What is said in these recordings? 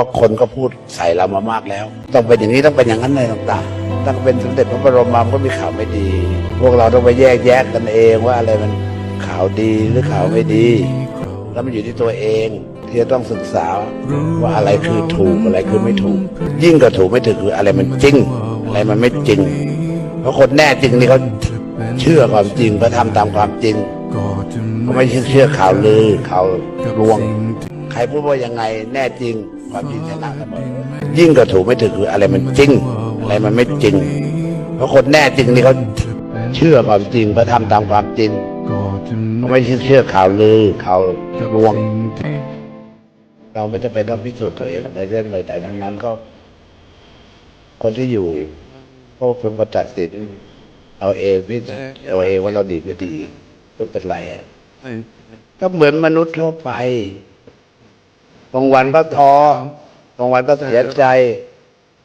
ราะคนก็พูดใส่เรามามากแล้ว ต้องเป็นอย่างนี้ต้องเป็นอย่างนั้นอะไรต่างๆตั้งเป็นสมเด็จพระบรมมามก็มีข่าวไม่ดี พวกเราต้องไปแยกแยะกันเองว่าอะไรมันข่าวดีหรือข่าวไม่ดี แล้วมันอยู่ที่ตัวเองที่จะต้องศึกษาว่าอะไรคือถูกอะไรคือไม่ถูก ยิ่งกว่าถูกไม่ถูกคืออะไรมันจริง อะไรมันไม่จริง เพราะคนแน่จริงนี่เขาเชื่อความจริงเขาทำตามความจริงเขาไม่เชื่อข่าวลือข่าวลวง ใครพูดว่ายังไงแน่จริง ความจริงชนะเสมอยิ่งกว่าถูกไม่ถูกคืออะไรมันจริง อะไรมันไม่จริง เพราะคนแน่จริงนี่เขาเชื่อความจริงเขาทำตามความจริงเขาไม่เชื่อข่าวลือข่าวลวง เราไม่จะเป็นต้องพิสูจน์ตัวเองในเรื่องเลยแต่ดังนั้นก็คนที่อยู่ก็เป็นคนตัดสินเอาเองพิจเอาเองว่าเราดีก็ดีไม่เป็นไรอะก็เหมือนมนุษย์ทั่วไป บางวันก็ท้อบางวันก็เสียใจ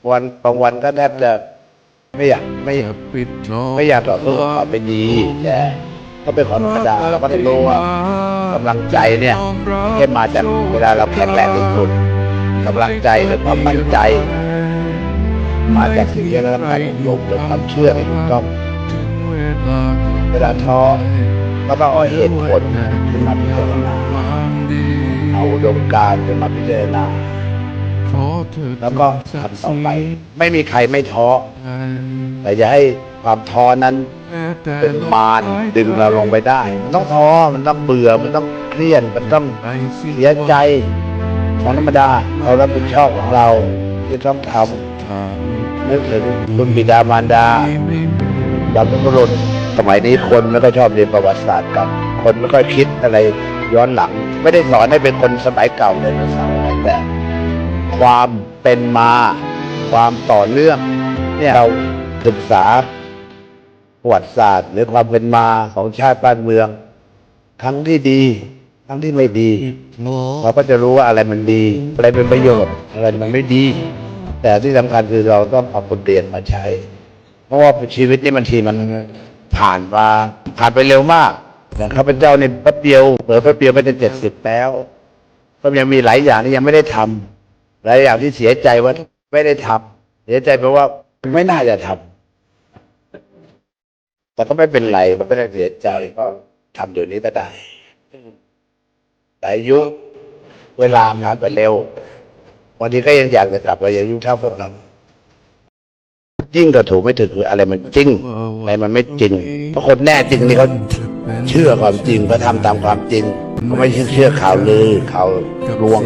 วันบางวันก็แทบจะไม่อยากไม่อยากไม่อยากต่อสู้กับความเป็นดีแต่ก็เป็นความธรรมดาเราก็ต้องรู้ว่ากำลังใจเนี่ยไม่ได้มาจากเวลาเราแข็งแรงสุดๆกำลังใจหรือความมั่นใจ มาจากสิ่งที่เราทำการอบรมหรือความเชื่อที่ถูกต้องเวลาท้อก็ต้องเอาเหตุผลขึ้นมาพิจารณา เอาอุดมการณ์ขึ้นมาพิจารณาแล้วก็ทำต่อไป ไม่มีใครไม่ท้อแต่อย่าให้ความท้อนั้นเป็นมารดึงเราลงไปได้ มันต้องท้อมันต้องเบื่อมันต้องเครียดมันต้องเสียใจของธรรมดาเรารับผิดชอบของเราที่ต้องทำนึกถึงคุณบิดามารดาบรรพบุรุษสมัยนี้คนไม่ค่อยชอบเรียนประวัติศาสตร์กัน คนไม่ค่อยคิดอะไรย้อนหลัง ไม่ได้สอนให้เป็นคนสมัยเก่าเลยนะสอนแต่ความเป็นมา ความต่อเนื่องเนี่ยเราศึกษาประวัติศาสตร์ หรือความเป็นมาของชาติบ้านเมือง ทั้งที่ดีทั้งที่ไม่ดีเราก็จะรู้ว่าอะไรมันดี อะไรเป็นประโยชน์อะไรมันไม่ดี แต่ที่สำคัญคือเราต้องเอาบทเรียนมาใช้ เพราะว่าชีวิตนี่บางทีมันผ่านมาผ่านไปเร็วมาก อย่างข้าพเจ้านี่แป๊บเดียวเผลอแป๊บเดียวไปจะเจ็ดสิบแล้วก็ยังมีหลายอย่างที่ยังไม่ได้ทำหลายอย่างที่เสียใจว่าไม่ได้ทำเสียใจเพราะว่าไม่น่าจะทำแต่ก็ไม่เป็นไรมันไม่ได้เสียใจก็ทำเดี๋ยวนี้ก็ได้แต่อายุเวลาผ่านไปเร็ว วันนี้ก็ยังอยากจะกลับไปอายุเท่าพวกเรายิ่งกว่าถูกไม่ถูกคืออะไรมันจริงอะไรมันไม่จริงเพราะคนแน่จริงนี่เขา เชื่อความจริงเขาทำตามความจริงเขาไม่เชื่อข่าวลือข่าวลวง